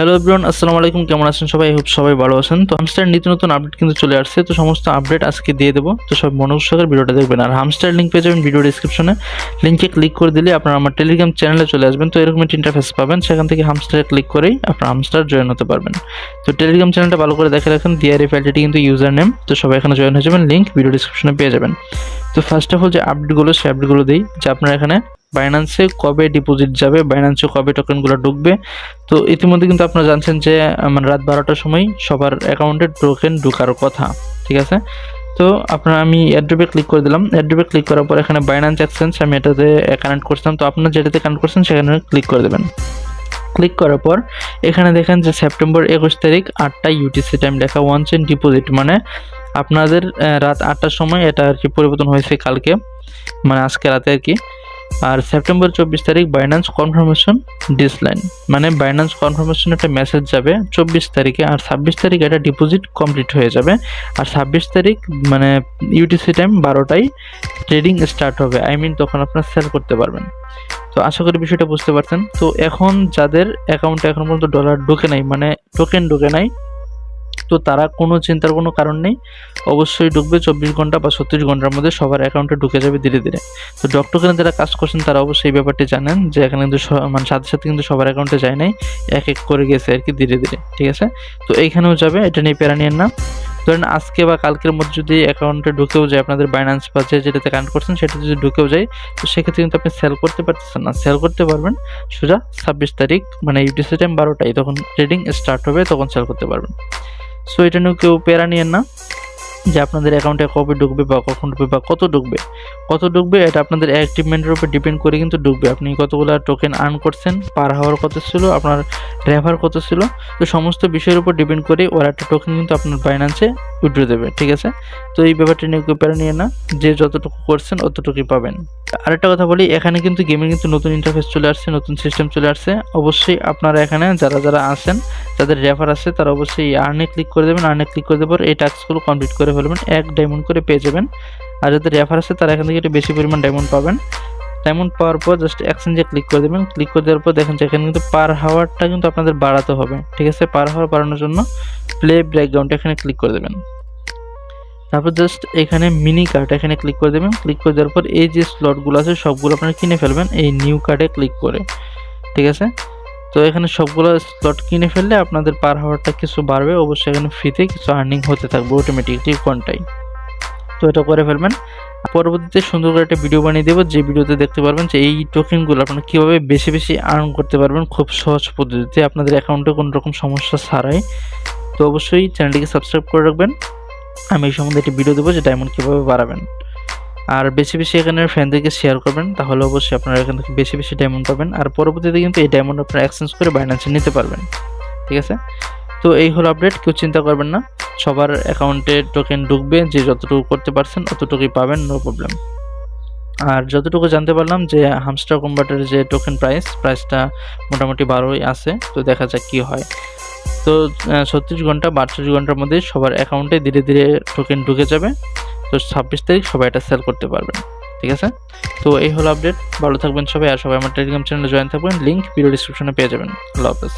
Hello everyone আসসালামু আলাইকুম, কেমন আছেন সবাই? হোপ সবাই ভালো আছেন। তো হামস্টার নিত্য নতুন আপডেট কিন্তু চলে আসছে। তো সমস্ত আপডেট আজকে দিয়ে দেবো। তো সব সহকারে ভিডিওটা দেখবেন। আর হামস্টার লিঙ্ক পেয়ে যাবেন ভিডিও ডিসক্রিপশনে লিঙ্কে ক্লিক করে দিলে আপনারা আমার টেলিগ্রাম চ্যানেলে চলে আসবেন। তো এরকম একটা ইন্টারফেস পাবেন। সেখান থেকে হামস্টারে ক্লিক করেই আপনারা হামস্টার জয়েন হতে পারবেন। তো টেলিগ্রাম চ্যানেলটা ভালো করে দেখে রাখেন। দিয়ারি ফাইলটি কিন্তু ইউজার নেম তো সবাই এখানে জয়েন হয়ে যাবেন। লিঙ্ক ভিডিও ডিসক্রিপশনে পেয়ে যাবেন। তো ফার্স্ট অফ অল যে আপডেটগুলো সেই আপডেটগুলো দিই। যে আপনারা এখানে বাইন্যান্সে কবে ডিপোজিট যাবে বাইন্যান্সে কবে টোকেনগুলো ঢুকবে। তো ইতিমধ্যে কিন্তু আপনারা জানছেন যে মানে রাত বারোটার সময় সবার অ্যাকাউন্টে টোকেন ঢোকার কথা, ঠিক আছে? তো আপনার আমি অ্যাড্রপে ক্লিক করে দিলাম। অ্যাড্রপে ক্লিক করার পর এখানে বাইন্যান্স এক্সচেঞ্জ আমি এটাতে কানেক্ট করছিলাম। তো আপনার যেটাতে কানেক্ট করছেন, সেখানে ক্লিক করে দেবেন। ক্লিক করার পর এখানে দেখেন যে সেপ্টেম্বর একুশ তারিখ আটটা ইউটিসি টাইম লেখা ওয়ান চেন ডিপোজিট মানে আপনাদের রাত আটটার সময় এটা আর কি পরিবর্তন হয়েছে কালকে মানে আজকে রাতে আর কি। আর সেপ্টেম্বর চব্বিশ তারিখ বাইন্যান্স কনফার্মেশন ডিসলাইন মানে বাইন্যান্স কনফার্মেশন একটা মেসেজ যাবে চব্বিশ তারিখে, আর ছাব্বিশ তারিখ এটা ডিপোজিট কমপ্লিট হয়ে যাবে। আর ছাব্বিশ তারিখ মানে ইউটিসি টাইম বারোটায় ট্রেডিং স্টার্ট হবে আই মিন তখন আপনারা সেল করতে পারবেন। তো আশা করি বিষয়টা বুঝতে পারছেন। তো এখন যাদের অ্যাকাউন্টে এখন পর্যন্ত ডলার ঢোকে নাই মানে টোকেন ঢোকে নাই তো তারা কোনো চিন্তার কোনো কারণ নেই। অবশ্যই ঢুকবে চব্বিশ ঘণ্টা বা ছত্রিশ ঘণ্টার মধ্যে সবার অ্যাকাউন্টে ঢুকে যাবে ধীরে ধীরে। তো ডক্টরখানে যারা কাজ করছেন তারা অবশ্যই এই ব্যাপারটি জানেন যে এখানে কিন্তু মানে সাথে সাথে কিন্তু সবার অ্যাকাউন্টে যায় নাই, এক এক করে গেছে আর কি ধীরে ধীরে, ঠিক আছে? তো এইখানেও যাবে, এটা নিয়ে প্যারা নিয়েন না। ধরেন আজকে বা কালকের মধ্যে যদি অ্যাকাউন্টে ঢুকেও যায় আপনাদের বাইন্যান্স বা যে যেটাতে কানেক্ট করছেন সেটা যদি ঢুকেও যায়, তো সেক্ষেত্রে কিন্তু আপনি সেল করতে পারতেছেন না। সেল করতে পারবেন, সোজা ছাব্বিশ তারিখ মানে ইউটিসি টাইম বারোটায়, তখন ট্রেডিং স্টার্ট হবে, তখন সেল করতে পারবেন। সো এটা নিয়েও কেউ প্যারা নিয়েন না যে আপনাদের অ্যাকাউন্টে কবে ঢুকবে বা কখন ঢুকবে বা কত ঢুকবে। কত ঢুকবে এটা আপনাদের অ্যাক্টিভমেন্টের উপর ডিপেন্ড করে কিন্তু ঢুকবে। আপনি কতগুলো টোকেন আর্ন করছেন, পার হাওয়ার কত ছিল, আপনার রেফার কত ছিল, তো সমস্ত বিষয়ের উপর ডিপেন্ড করে ওরা একটা টোকেন কিন্তু আপনার বাইন্যান্সে উইড্রো দেবে, ঠিক আছে? তো এই ব্যাপারটা নিয়ে কেউ প্যারা নিয়ে না, যে যতটুকু করছেন অতটুকুই পাবেন। আরেকটা কথা বলি, এখানে কিন্তু গেমের কিন্তু নতুন ইন্টারফেস চলে আসছে, নতুন সিস্টেম চলে আসছে। অবশ্যই আপনারা এখানে যারা যারা আছেন যাদের রেফার আছে, তারা অবশ্যই আর্নে ক্লিক করে দেবেন আর্নে ক্লিক করে দেওয়ার পর এই টাস্কগুলো কমপ্লিট করে ফেলবেন, এক ডায়মন্ড করে পেয়ে যাবেন। আর যাদের রেফার আছে, তারা এখান থেকে একটু বেশি পরিমাণ ডায়মন্ড পাবেন। ডায়মন্ড পাওয়ার পর জাস্ট এক্সচেঞ্জে ক্লিক করে দেবেন। ক্লিক করে দেওয়ার পর দেখেন যে এখানে কিন্তু পার হাওয়ারটা কিন্তু আপনাদের বাড়াতে হবে। ঠিক আছে? পার হাওয়ার বাড়ানোর জন্য প্লে ব্যাকগ্রাউন্ড এখানে ক্লিক করে দেবেন। তারপর জাস্ট এখানে মিনি কার্ড এখানে ক্লিক করে দেবেন। ক্লিক করে দেওয়ার পর এই যে স্লটগুলো আছে, সবগুলো আপনারা কিনে ফেলবেন এই নিউ কার্ডে ক্লিক করে। ঠিক আছে? তো এখানে সবগুলো স্লট কিনে ফেললে আপনাদের পার হাওয়ারটা কিছু বাড়বে। অবশ্যই এখানে ফ্রিতে কিছু আর্নিং হতে থাকবে অটোমেটিকলি কোনটাই। তো এটা করে ফেলবেন। পরবর্তীতে সুন্দর করে একটা ভিডিও বানিয়ে দেবো। যে ভিডিওতে দেখতে পারবেন যে এই টোকেনগুলো আপনারা কীভাবে বেশি বেশি আর্ন করতে পারবেন খুব সহজ পদ্ধতিতে আপনাদের অ্যাকাউন্টে কোনো রকম সমস্যা ছাড়াই। তো অবশ্যই চ্যানেলটিকে সাবস্ক্রাইব করে রাখবেন। আমি এই সম্বন্ধে একটি ভিডিও দেবো যে ডায়মন্ড কীভাবে বাড়াবেন। আর বেশি বেশি এখানে ফ্রেন্ডদেরকে শেয়ার করবেন, তাহলে অবশ্যই আপনারা এখান থেকে বেশি বেশি ডায়মন্ড পাবেন। আর পরবর্তীতে কিন্তু এই ডায়মন্ড আপনারা এক্সচেঞ্জ করে বাইন্যান্সে নিতে পারবেন। ঠিক আছে? তো এই হলো আপডেট কেউ চিন্তা করবেন না। সবার অ্যাকাউন্টে টোকেন ঢুকবে, যে যতটুকু করতে পারছেন অতটুকুই পাবেন নো প্রবলেম আর যতটুকু জানতে পারলাম যে হামস্টার কনভার্টারের যে টোকেন প্রাইস প্রাইসটা মোটামুটি বারোই আছে, তো দেখা যাক কী হয়। তো ছত্রিশ ঘণ্টা বা ঘণ্টার মধ্যে সবার অ্যাকাউন্টে ধীরে ধীরে টোকেন ঢুকে যাবে। তো ছাব্বিশ তারিখ সবাই এটা সেল করতে পারবেন ঠিক আছে? তো এই হলো আপডেট ভালো থাকবেন সবাই, আর সবাই আমার টেলিগ্রাম চ্যানেলে জয়েন থাকবেন লিঙ্ক ভিডিও ডিসক্রিপশনে পেয়ে যাবেন। আল্লাহ হাফেজ।